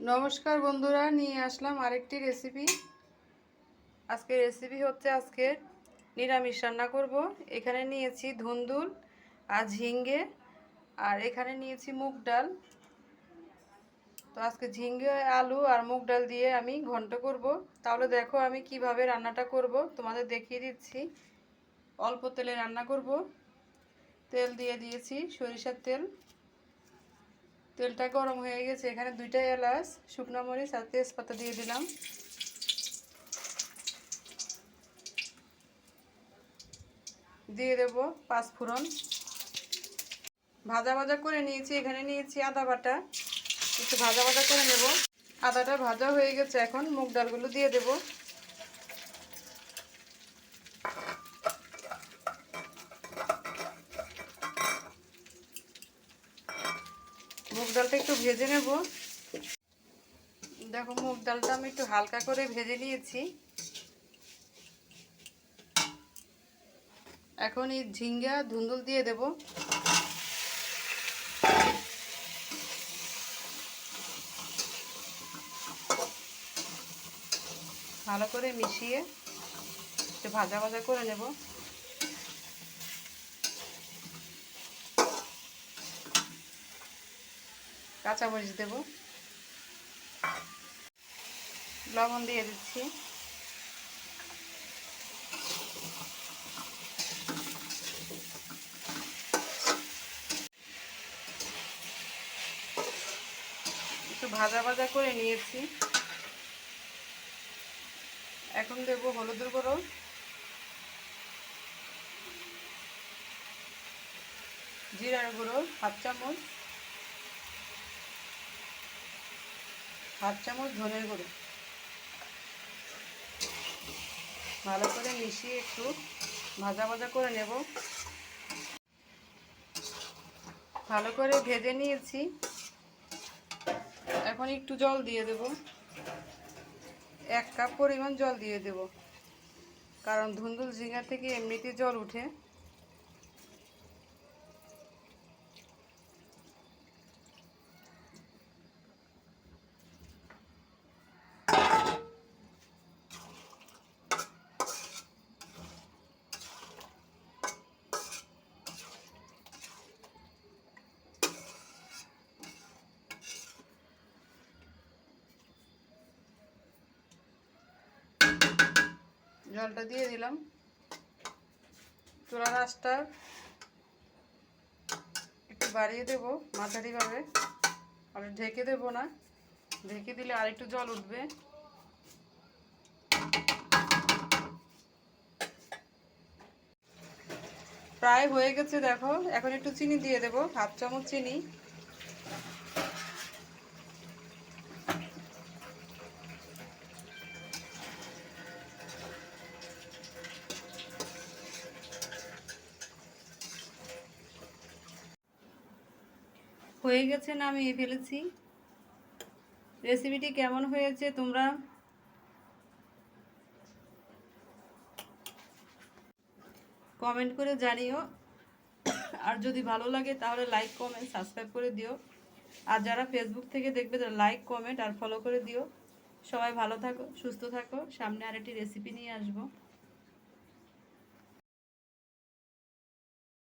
নমস্কার বন্ধুরা, নিয়ে আসলাম আরেকটি রেসিপি আজকে রেসিপি হচ্ছে আজকে নিরামিষ রান্না করব। এখানে নিয়েছি ধুন্দুল আর ঝিঙ্গে আর এখানে নিয়েছি মুগ ডাল। তো আজকে ঝিঙ্গে আলু আর মুগ ডাল দিয়ে আমি ঘন্ট করব। তাহলে দেখো আমি কীভাবে রান্নাটা করব। তোমাদের দেখিয়ে দিচ্ছি। অল্প তেলে রান্না করব। তেল দিয়ে দিয়েছি সরিষার তেল। তেলটা গরম হয়ে গেছে। এখানে দুইটা এলাচ, শুকনো মরিচ আর তেজপাতা দিয়ে দিলাম। দিয়ে দেব পাঁচ ফোড়ন। ভাজা ভাজা করে নিয়েছি। এখানে নিয়েছি আদা বাটা। একটু ভাজা ভাজা করে নেব। আদাটা ভাজা হয়ে গেছে। এখন মুগ ডালগুলো দিয়ে দেব। মুগ ডালটা একটু ভেজে নেব। দেখো, মুগ ডালটা আমি একটু হালকা করে ভেজে নিয়েছি। এখন এই ঝিঙ্গা, ধুন্দুল দিয়ে দেব। ভালো করে মিশিয়ে একটু ভাজা ভাজা করে নেব। কাঁচামরিচ দেব। লবণ দিয়ে দিচ্ছি। একটু ভাজা ভাজা করে নিয়েছি। এখন দেবো হলুদের গুঁড়ো। জিরার গুঁড়ো, হাফ চামচ। হাফ চামচ ধনের গুঁড়ো। ভালো করে মিশিয়ে একটু ভাজা ভাজা করে নেব। ভালো করে ভেজে নিয়েছি। এখন একটু জল দিয়ে দেব। এক কাপ পরিমাণ জল দিয়ে দেব। কারণ ধুন্দুল ঝিঙা থেকে এমনিতে জল উঠে। জলটা দিয়ে দিলাম। চুলার আঁচটা একটু বাড়িয়ে দেব মাঝারিভাবে। আর ঢেকে দেব না। ঢেকে দিলে আর একটু জল উঠবে। প্রায় হয়ে গেছে, দেখো। এখন একটু চিনি দিয়ে দেব, হাফ চামচ চিনি। হয়ে গেছে না নামিয়ে ফেলেছি? রেসিপিটি কেমন হয়েছে তোমরা? কমেন্ট করে জানিও। আর যদি ভালো লাগে তাহলে লাইক, কমেন্ট, সাবস্ক্রাইব করে দিও। আর যারা ফেসবুক থেকে দেখবে তারা লাইক, কমেন্ট আর ফলো করে দিও। সবাই ভালো থাকো, সুস্থ থাকো। সামনে আরেকটি রেসিপি নিয়ে আসব।